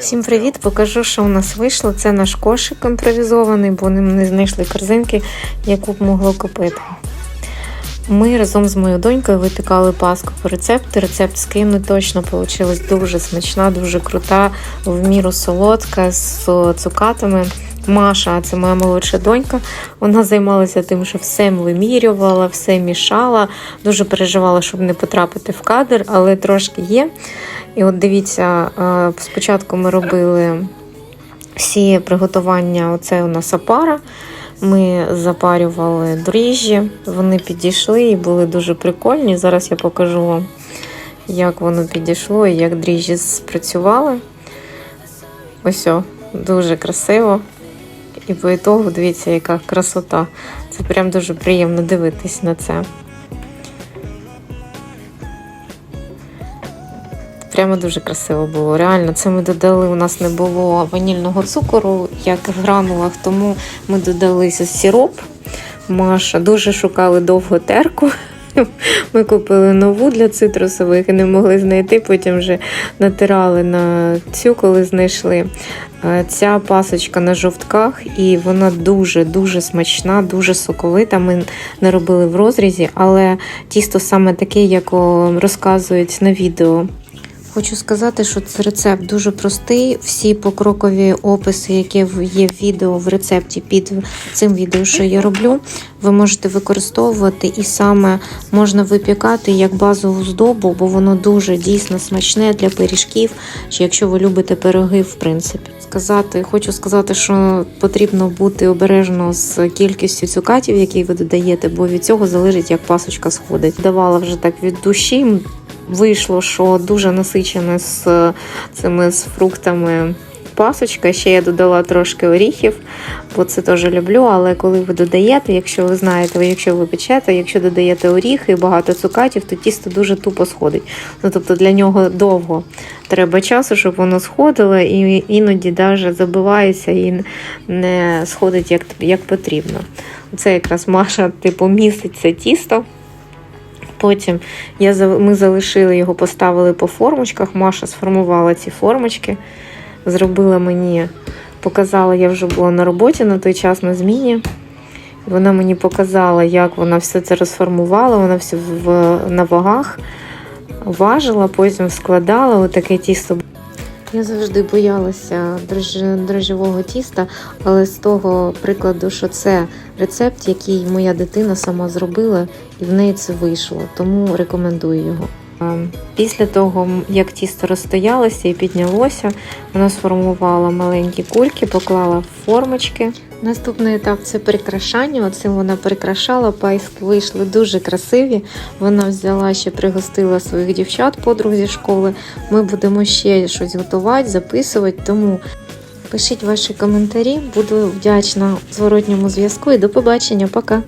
Всім привіт! Покажу, що у нас вийшло. Це наш кошик імпровізований, бо не знайшли корзинки, яку б могло купити. Ми разом з моєю донькою випікали паску по рецепту. Рецепт скину точно вийшла дуже смачна, дуже крута, в міру солодка з цукатами. Маша, це моя молодша донька. Вона займалася тим, що все вимірювала, все мішала. Дуже переживала, щоб не потрапити в кадр, але трошки є. І от дивіться, е, спочатку ми робили всі приготування. Оце у нас опара. Ми запарювали дріжджі, вони підійшли і були дуже прикольні. Зараз я покажу вам, як воно підійшло і як дріжджі спрацювали. Ось, о, дуже красиво. І по ітогу, дивіться, яка красота. Це прям дуже приємно дивитись на це. Прямо дуже красиво було. Реально, це ми додали. У нас не було ванільного цукору, як в гранулах, тому ми додали сироп. Маша дуже шукали довго терку. Ми купили нову для цитрусових і не могли знайти. Потім вже натирали на цю, коли знайшли. Е, Ця пасочка на жовтках, і вона дуже-дуже смачна, дуже соковита. Ми не робили в розрізі, але тісто саме таке, як розказують на відео. Хочу сказати, що це рецепт дуже простий. Всі покрокові описи, які є в відео в рецепті під цим відео, що я роблю, ви можете використовувати і саме можна випікати як базову здобу, бо воно дуже дійсно смачне для пиріжків, чи якщо ви любите пироги, в принципі. Сказати, хочу сказати, що потрібно бути обережно з кількістю цукатів, які ви додаєте, бо від цього залежить, як пасочка сходить. Давала вже так від душі. Вийшло, що дуже насичена з цими з фруктами пасочка. Ще я додала трошки оріхів, бо це теж люблю. Але коли ви додаєте, якщо ви знаєте, якщо ви печете, якщо додаєте оріхи і багато цукатів, то тісто дуже тупо сходить. Ну тобто для нього довго треба часу, щоб воно сходило, і іноді навіть забивається і не сходить як, як потрібно. Це якраз Маша, типу, містить це тісто. Потім я, ми залишили його, поставили по формочках. Маша сформувала ці формочки, зробила мені, показала, я вже була на роботі на той час на зміні. Вона мені показала, як вона все це розформувала, вона все в, на вагах важила, потім складала отаке тісто. Я завжди боялася дрож- дрожжевого тіста, але з того прикладу, що це рецепт, який моя дитина сама зробила, і в неї це вийшло, тому рекомендую його. Ем, Після того, як тісто розстоялося і піднялося, вона сформувала маленькі кульки, поклала в формочки. Наступний етап це прикрашання. Оцим вона прикрашала, пайски вийшли дуже красиві. Вона взяла ще пригостила своїх дівчат, подруг зі школи. Ми будемо ще щось готувати, записувати. Тому пишіть ваші коментарі, буду вдячна зворотньому зв'язку і до побачення. Пока!